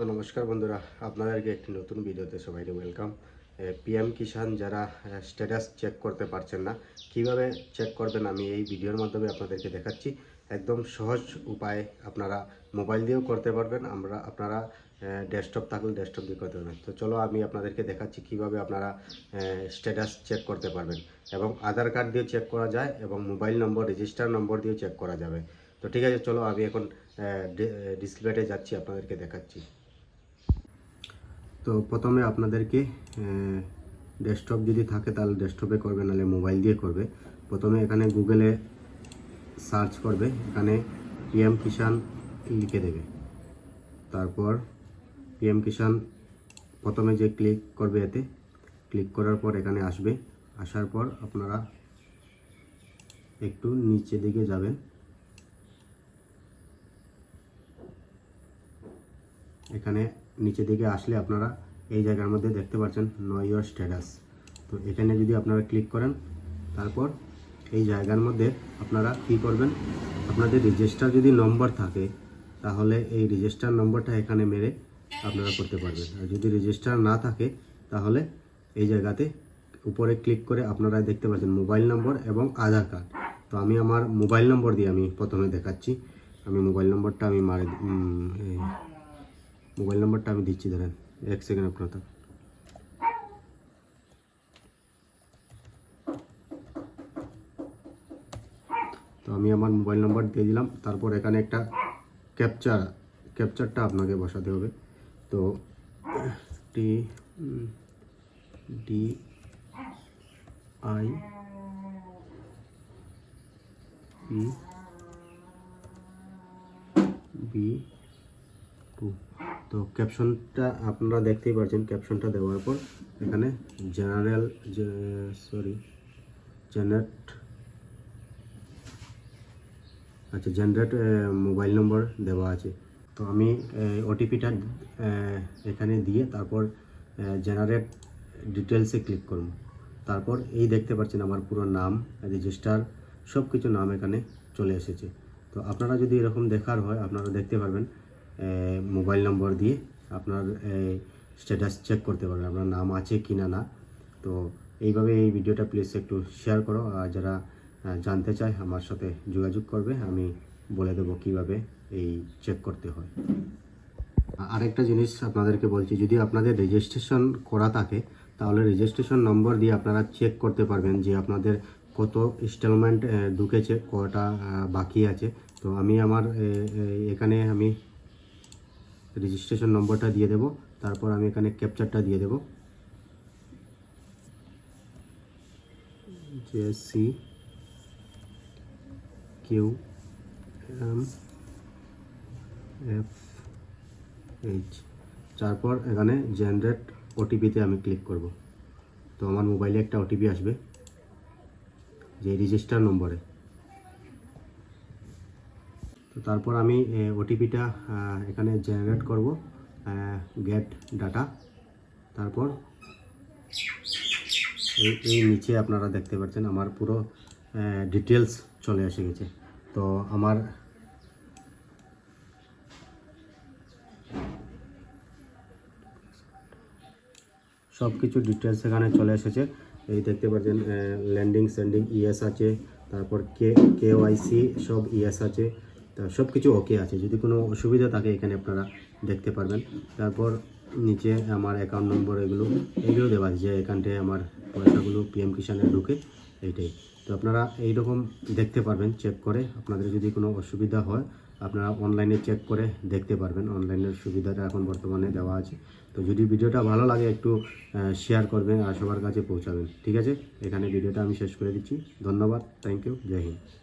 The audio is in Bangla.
তো নমস্কার বন্ধুরা, আপনাদেরকে একটি নতুন ভিডিওতে সবাইকে ওয়েলকাম পিএম কিষাণ যারা স্ট্যাটাস চেক করতে পারছেন না, কীভাবে চেক করবেন আমি এই ভিডিওর মাধ্যমে আপনাদেরকে দেখাচ্ছি। একদম সহজ উপায়ে আপনারা মোবাইল দিয়েও করতে পারবেন, আমরা, আপনারা ডেস্কটপ থাকলে ডেস্কটপ দিয়ে করতে পারবেন। তো চলো আমি আপনাদেরকে দেখাচ্ছি কীভাবে আপনারা স্ট্যাটাস চেক করতে পারবেন এবং আধার কার্ড দিয়ে চেক করা যায় এবং মোবাইল নম্বর রেজিস্টার নম্বর দিয়েও চেক করা যাবে। তো ঠিক আছে, চলো আমি এখন ডিসপ্লেটে যাচ্ছি, আপনাদেরকে দেখাচ্ছি। তো প্রথমে আপনাদেরকে ডেস্কটপ যদি থাকে তাহলে ডেস্কটপে করবে, নাহলে মোবাইল দিয়ে করবে। প্রথমে এখানে গুগলে সার্চ করবে, এখানে পিএম কিষাণ লিখে দেবে। তারপর পিএম কিষাণ প্রথমে যে ক্লিক করবে এতে ক্লিক করার পর এখানে আসবে। আসার পর আপনারা একটু নিচে দিকে যাবেন। এখানে নিচে দিকে আসলে আপনারা এই জায়গার মধ্যে দেখতে পাচ্ছেন নো ইয়োর স্ট্যাটাস তো এখানে যদি আপনারা ক্লিক করেন, তারপর এই জায়গার মধ্যে আপনারা কি করবেন? আপনাদের রেজিস্টার যদি নম্বর থাকে, তাহলে এই রেজিস্টার নম্বরটা এখানে মেরে আপনারা করতে পারবেন। আর যদি রেজিস্টার না থাকে, তাহলে এই জায়গাতে উপরে ক্লিক করে আপনারা দেখতে পাচ্ছেন মোবাইল নম্বর এবং আধার কার্ড তো আমি আমার মোবাইল নম্বর দিয়ে আমি প্রথমে দেখাচ্ছি। আমি মোবাইল নম্বরটা আমি মারে মোবাইল নম্বরটা আমি দিচ্ছি, ধরেন, এক সেকেন্ড আপনার থাক তো আমি আমার মোবাইল নম্বর দিয়ে দিলাম, তারপর এখানে একটা ক্যাপচার ক্যাপচারটা আপনাকে বসাতে হবে। তো T D I P B two তো ক্যাপশনটা আপনারা দেখতেই পাচ্ছেন ক্যাপশনটা দেওয়ার পর এখানে জেনারেল সরি জেনারেট আচ্ছা জেনারেট মোবাইল নম্বর দেওয়া আছে। তো আমি ওটিপিটা এখানে দিয়ে তারপর জেনারেট ডিটেলসে ক্লিক করব। তারপর এই দেখতে পাচ্ছেন আমার পুরো নাম রেজিস্টার সব কিছু নাম এখানে চলে এসেছে। তো আপনারা যদি এরকম দেখার হয় আপনারা দেখতে পারবেন মোবাইল নম্বর দিয়ে আপনার স্ট্যাটাস চেক করতে পারবেন, আপনার নাম আছে কি না না। তো এইভাবে এই ভিডিওটা প্লিজ একটু শেয়ার করো, আর যারা জানতে চায় আমার সাথে যোগাযোগ করবে, আমি বলে দেবো কীভাবে এই চেক করতে হয়। আরেকটা জিনিস আপনাদেরকে বলছি, যদি আপনাদের রেজিস্ট্রেশন করা থাকে, তাহলে রেজিস্ট্রেশন নম্বর দিয়ে আপনারা চেক করতে পারবেন যে আপনাদের কত ইনস্টলমেন্ট ঢুকেছে, কটা বাকি আছে। তো আমি আমার এখানে আমি রেজিস্ট্রেশন নম্বরটা দিয়ে দেব। তারপর আমি এখানে ক্যাপচারটা দিয়ে দেব। J C Q M F H তারপর এখানে জেনারেট ওটিপিতে আমি ক্লিক করব। তো আমার মোবাইলে একটা ওটিপি আসবে, যে রেজিস্টার নম্বরে তো তারপর আমি ওটিপিটা এখানে জেনারেট করব গেট ডাটা তারপর এই নিচে আপনারা দেখতে পাচ্ছেন, আমার পুরো ডিটেলস চলে এসে গেছে। তো আমার সব কিছু ডিটেলস এখানে চলে এসেছে। এই দেখতে পাচ্ছেন ল্যান্ডিং সেন্ডিং ইএস আছে। তারপর কে কে ওয়াইসি সব ইএস আছে। তা সব কিছু ওকে আছে। যদি কোনো অসুবিধা থাকে, এখানে আপনারা দেখতে পারবেন। তারপর নিচে আমার অ্যাকাউন্ট নম্বর এগুলো এগুলো দেওয়া আছে যে এখানটায় আমার পয়সাগুলো পিএম কিষানে ঢুকে এইটাই তো আপনারা এইরকম দেখতে পারবেন চেক করে। আপনাদের যদি কোনো অসুবিধা হয়, আপনারা অনলাইনে চেক করে দেখতে পারবেন। অনলাইনের সুবিধাটা এখন বর্তমানে দেওয়া আছে। তো যদি ভিডিওটা ভালো লাগে, একটু শেয়ার করবেন আর সবার কাছে পৌঁছাবেন। ঠিক আছে? এখানে ভিডিওটা আমি শেষ করে দিচ্ছি। ধন্যবাদ। থ্যাংক ইউ জয় হিন্দ।